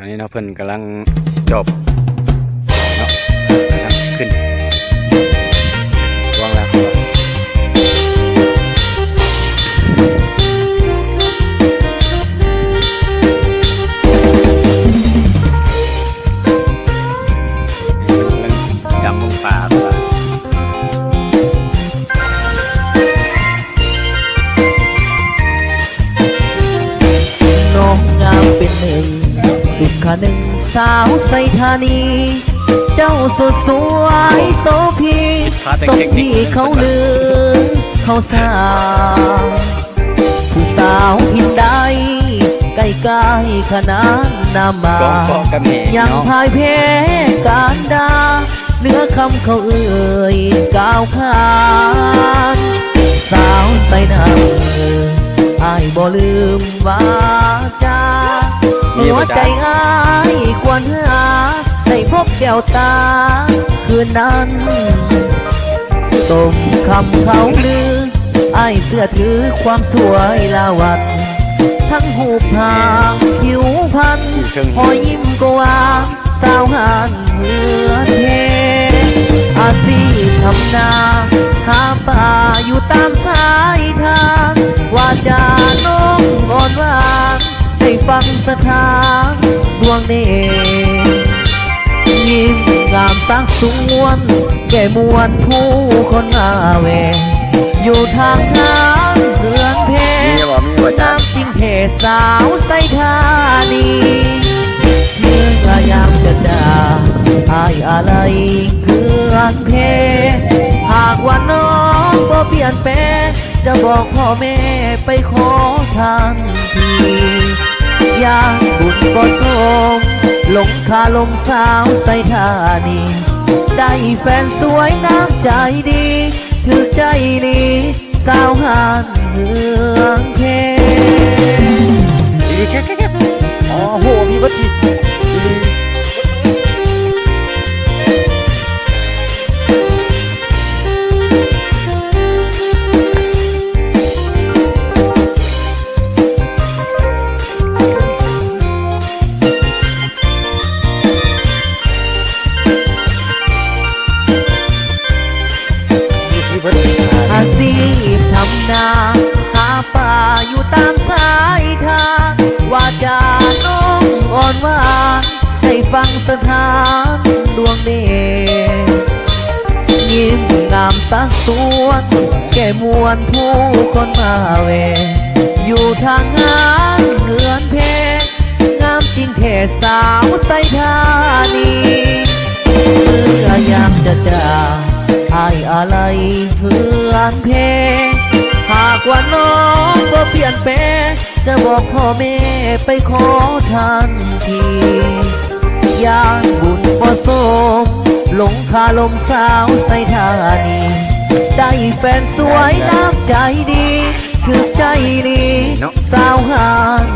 ตอนนี้เนาะเพิ่นกำลังจบเนาะนะครับขึ้นวางแล้วครับดำลงป่าป่าน้องงามเป็นหนึ่ง สุขหนึ่งสาวไซธานี เจ้าสดสวยโสพีสมที่เขาลือ เขาสร้างผู้สาวหินใดใกล้ใกล้ๆขนานนามมากองกองกระเมยังเนาะพายเพการดาเนื้อคำเขาเอ่ยก้าวขานสาวใส่น้ำอายบ่ลืมว่าจาหัว ใจอายควรหาได้พบแก้วตา คืนนั้นตมคำเขาลืออายเสื้อถือความสวยลาวัด ทั้งหูพางผิวพันอยู่เชิงพอยิ้มก็หวานสาวหานเหมือเทอาชีทำนาหาป่าอยู่ตามสายทาง ว่าจาน้องอ่อนหวานให้ฟังสถาน ดวงเนตรยิ้มงามสักสวนแก่มวลผู้คนมาแวอยู่ทางทางเรือนเพมีบ่มีบ่จ้าน้ำจริงเทสาวใส่ธานีเมื่อยามจะด่าอายอะไรเกลือนเพ หากว่าน้องบ่เปลี่ยนแปลงจะบอกพ่อแม่ไปขอทันทีอยาก บุญบ่ทมหลงคาลมสาวใส่ธานีได้แฟนสวยน้ำใจดี ถือใจดีสาวหานเมืองเพ นาหาป่าอยู่ตามสายทางว่าจาน้องอ่อนหวานให้ฟังสถานดวงเดชยิ้มงามสักสวนแก่มวลผู้คนมาเว อยู่ทางงานเงินเพงามจริงเทสาวใส่ธานีเมื่อยามจะด่าอายอะไรเฮือนเพหากว่าน้องก็เปลี่ยนแปลงจะบอกพ่อแม่ไปขอทันทีอยางบุญบ่สมหลงคาลมสาวใส่ธานีได้แฟนสวยน้ำใจดี คือใจดีสาะสาวหาน